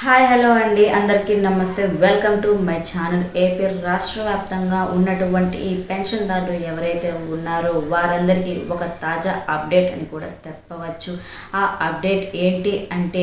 Hi hello అండి. అందరికీ నమస్తే. Welcome to my channel. AP రాష్ట్ర వ్యాప్తంగా ఉన్నటువంటి ఈ పెన్షన్దారులు ఎవరైతే ఉన్నారో వారందరికీ ఒక తాజా అప్డేట్ అని కూడా చెప్పవచ్చు. ఆ అప్డేట్ ఏంటి అంటే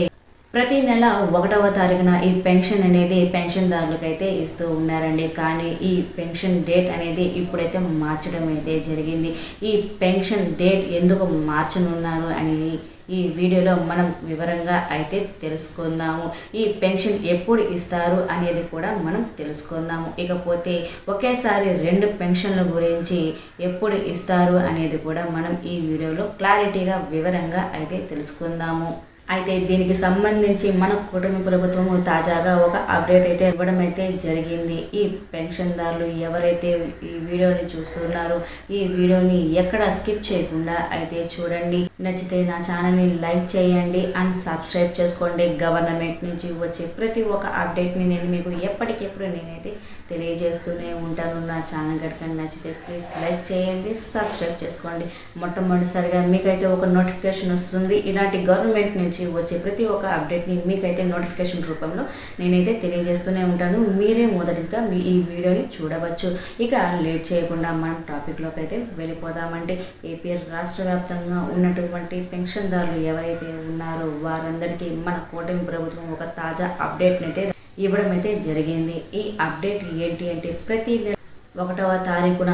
ప్రతి నెల ఒకటవ తారీఖున ఈ పెన్షన్ అనేది పెన్షన్దారులకు అయితే ఇస్తూ ఉన్నారండి. కానీ ఈ పెన్షన్ డేట్ అనేది ఇప్పుడైతే మార్చడం అయితే జరిగింది. ఈ పెన్షన్ డేట్ ఎందుకు మార్చనున్నారు అనేది ఈ వీడియోలో మనం వివరంగా అయితే తెలుసుకుందాము. ఈ పెన్షన్ ఎప్పుడు ఇస్తారు అనేది కూడా మనం తెలుసుకుందాము. ఇకపోతే ఒకేసారి రెండు పెన్షన్ల గురించి ఎప్పుడు ఇస్తారు అనేది కూడా మనం ఈ వీడియోలో క్లారిటీగా వివరంగా అయితే తెలుసుకుందాము. అయితే దీనికి సంబంధించి మన కుటుంబ ప్రభుత్వం తాజాగా ఒక అప్డేట్ అయితే ఇవ్వడం అయితే జరిగింది. ఈ పెన్షన్దారులు ఎవరైతే ఈ వీడియోని చూస్తున్నారో ఈ వీడియోని ఎక్కడ స్కిప్ చేయకుండా అయితే చూడండి. నచ్చితే నా ఛానల్ని లైక్ చేయండి అండ్ సబ్స్క్రైబ్ చేసుకోండి. గవర్నమెంట్ నుంచి వచ్చే ప్రతి ఒక్క అప్డేట్ని నేను మీకు ఎప్పటికెప్పుడు నేనైతే తెలియజేస్తూనే ఉంటాను. నా ఛానల్ కనుక నచ్చితే ప్లీజ్ లైక్ చేయండి సబ్స్క్రైబ్ చేసుకోండి. మొట్టమొదటిసారిగా మీకైతే ఒక నోటిఫికేషన్ వస్తుంది. ఇలాంటి గవర్నమెంట్ నుంచి వచ్చే ప్రతి ఒక్క అప్డేట్ని మీకైతే నోటిఫికేషన్ రూపంలో నేనైతే తెలియజేస్తూనే ఉంటాను. మీరే మొదటిగా మీ ఈ వీడియోని చూడవచ్చు. ఇక లేట్ చేయకుండా మనం టాపిక్లోకి అయితే వెళ్ళిపోదామంటే ఏపీఎల్ రాష్ట్ర వ్యాప్తంగా ఉన్నటువంటి పెన్షన్దారులు ఎవరైతే ఉన్నారో వారందరికీ మన కూటమి ప్రభుత్వం ఒక తాజా అప్డేట్ని అయితే ఇవ్వడం అయితే జరిగింది. ఈ అప్డేట్ ఏంటి అంటే ప్రతి నెల ఒకటవ తారీఖున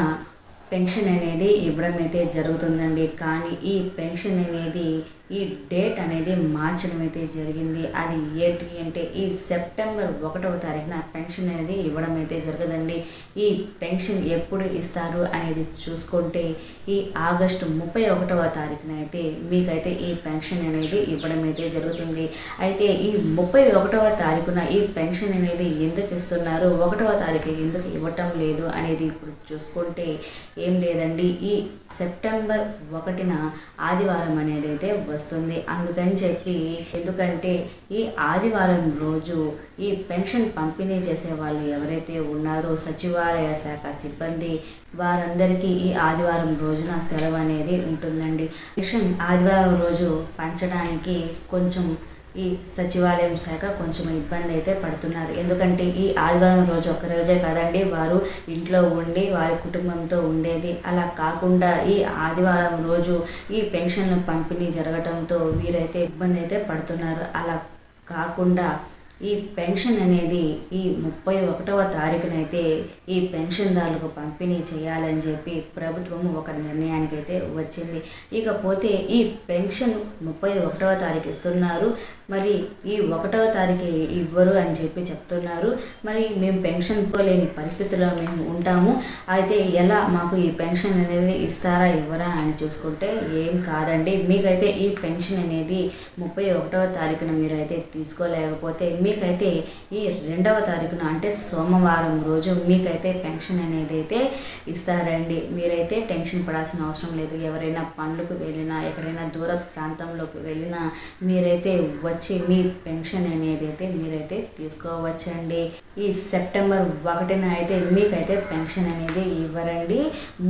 పెన్షన్ అనేది ఇవ్వడం అయితే జరుగుతుందండి. కానీ ఈ పెన్షన్ అనేది ఈ డేట్ అనేది మార్చడం అయితే జరిగింది. అది ఏంటి అంటే ఈ సెప్టెంబర్ ఒకటవ తారీఖున పెన్షన్ అనేది ఇవ్వడం అయితే జరగదండి. ఈ పెన్షన్ ఎప్పుడు ఇస్తారు అనేది చూసుకుంటే ఈ ఆగస్టు ముప్పై ఒకటవ తారీఖున అయితే మీకైతే ఈ పెన్షన్ అనేది ఇవ్వడం అయితే జరుగుతుంది. అయితే ఈ ముప్పై ఒకటవ తారీఖున ఈ పెన్షన్ అనేది ఎందుకు ఇస్తున్నారు? ఒకటవ తారీఖు ఎందుకు ఇవ్వటం లేదు అనేది ఇప్పుడు చూసుకుంటే ఏం లేదండి. ఈ సెప్టెంబర్ ఒకటిన ఆదివారం అనేది అయితే వస్తుంది. అందుకని చెప్పి ఎందుకంటే ఈ ఆదివారం రోజు ఈ పెన్షన్ పంపిణీ చేసే వాళ్ళు ఎవరైతే ఉన్నారో సచివాలయ శాఖ సిబ్బంది వారందరికీ ఈ ఆదివారం రోజున సెలవు అనేది ఉంటుందండి. పెన్షన్ ఆదివారం రోజు పంచడానికి కొంచెం ఈ సచివాలయం శాఖ కొంచెం ఇబ్బంది అయితే పడుతున్నారు. ఎందుకంటే ఈ ఆదివారం రోజు ఒక్క రోజే కదండి వారు ఇంట్లో ఉండి వారి కుటుంబంతో ఉండేది. అలా కాకుండా ఈ ఆదివారం రోజు ఈ పెన్షన్లు పంపిణీ జరగడంతో వీరైతే ఇబ్బంది అయితే పడుతున్నారు. అలా కాకుండా ఈ పెన్షన్ అనేది ఈ ముప్పై ఒకటవ తారీఖునైతే ఈ పెన్షన్దారులకు పంపిణీ చేయాలని చెప్పి ప్రభుత్వం ఒక నిర్ణయానికి అయితే వచ్చింది. ఇకపోతే ఈ పెన్షన్ ముప్పై ఒకటవ తారీఖు ఇస్తున్నారు. మరి ఈ ఒకటవ తారీఖు ఇవ్వరు అని చెప్పి చెప్తున్నారు. మరి మేము పెన్షన్ పోలేని పరిస్థితిలో మేము ఉంటాము. అయితే ఎలా మాకు ఈ పెన్షన్ అనేది ఇస్తారా ఇవ్వరా అని చూసుకుంటే ఏం కాదండి. మీకైతే ఈ పెన్షన్ అనేది ముప్పై ఒకటవ తారీఖున మీరైతే తీసుకోలేకపోతే మీ మీకైతే ఈ రెండవ తారీఖున అంటే సోమవారం రోజు మీకైతే పెన్షన్ అనేది అయితే ఇస్తారండి. మీరైతే టెన్షన్ పడాల్సిన అవసరం లేదు. ఎవరైనా పనులకు వెళ్ళినా ఎక్కడైనా దూర ప్రాంతంలోకి వెళ్ళినా మీరైతే వచ్చి మీ పెన్షన్ అనేది అయితే మీరైతే తీసుకోవచ్చండి. ఈ సెప్టెంబర్ ఒకటిన అయితే మీకైతే పెన్షన్ అనేది ఇవ్వరండి.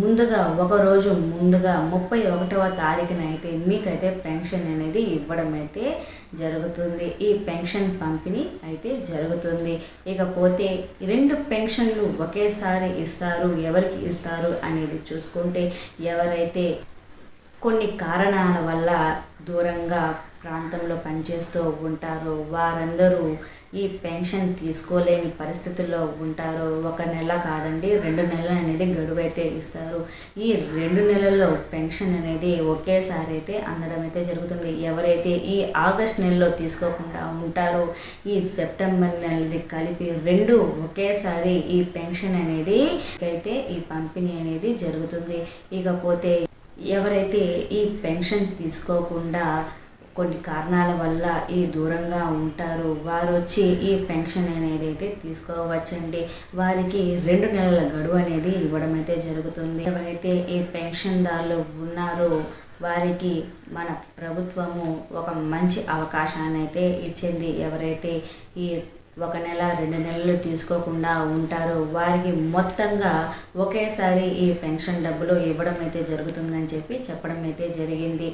ముందుగా ఒక రోజు ముందుగా ముప్పై ఒకటవ తారీఖున అయితే మీకైతే పెన్షన్ అనేది ఇవ్వడం అయితే జరుగుతుంది. ఈ పెన్షన్ పంపిణీ అయితే జరుగుతుంది. ఇకపోతే రెండు పెన్షన్లు ఒకేసారి ఇస్తారు ఎవరికి ఇస్తారు అనేది చూసుకుంటే ఎవరైతే కొన్ని కారణాల వల్ల దూరంగా ప్రాంతంలో పనిచేస్తూ ఉంటారో వారందరూ ఈ పెన్షన్ తీసుకోలేని పరిస్థితుల్లో ఉంటారో ఒక నెల కాదండి రెండు నెలలు అనేది గడువు అయితే ఇస్తారు. ఈ రెండు నెలల్లో పెన్షన్ అనేది ఒకేసారి అయితే అందడం అయితే జరుగుతుంది. ఎవరైతే ఈ ఆగస్ట్ నెలలో తీసుకోకుండా ఉంటారో ఈ సెప్టెంబర్ నెలది కలిపి రెండు ఒకేసారి ఈ పెన్షన్ అనేది అయితే ఈ పంపిణీ అనేది జరుగుతుంది. ఇకపోతే ఎవరైతే ఈ పెన్షన్ తీసుకోకుండా కొన్ని కారణాల వల్ల ఈ దూరంగా ఉంటారు వారు వచ్చి ఈ పెన్షన్ అనేది అయితే తీసుకోవచ్చండి. వారికి రెండు నెలల గడువు అనేది ఇవ్వడం అయితే జరుగుతుంది. ఎవరైతే ఈ పెన్షన్దారులు ఉన్నారో వారికి మన ప్రభుత్వము ఒక మంచి అవకాశాన్ని అయితే ఇచ్చింది. ఎవరైతే ఈ ఒక నెల రెండు నెలలు తీసుకోకుండా ఉంటారో. వారికి మొత్తంగా ఒకేసారి ఈ పెన్షన్ డబ్బులు ఇవ్వడం అయితే జరుగుతుందని చెప్పి చెప్పడం అయితే జరిగింది.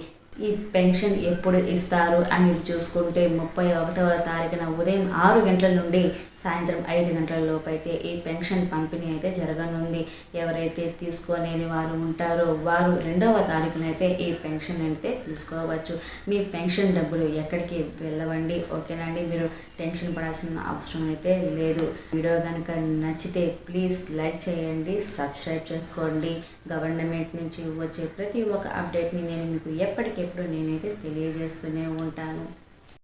ఈ పెన్షన్ ఎప్పుడు ఇస్తారు అనేది చూసుకుంటే ముప్పై ఒకటవ తారీఖున ఉదయం ఆరు గంటల నుండి సాయంత్రం ఐదు గంటల లోపు అయితే ఈ పెన్షన్ పంపిణీ అయితే జరగనుంది. ఎవరైతే తీసుకోలేని వారు ఉంటారో వారు రెండవ తారీఖున అయితే ఈ పెన్షన్ అయితే తీసుకోవచ్చు. మీ పెన్షన్ డబ్బులు ఎక్కడికి వెళ్ళవండి? ఓకేనండి మీరు టెన్షన్ పడాల్సిన అవసరం అయితే లేదు. వీడియో కనుక నచ్చితే ప్లీజ్ లైక్ చేయండి సబ్స్క్రైబ్ చేసుకోండి. గవర్నమెంట్ నుంచి వచ్చే ప్రతి ఒక్క అప్డేట్ని నేను మీకు ఎప్పుడు నేనైతే తెలియజేస్తూనే ఉంటాను.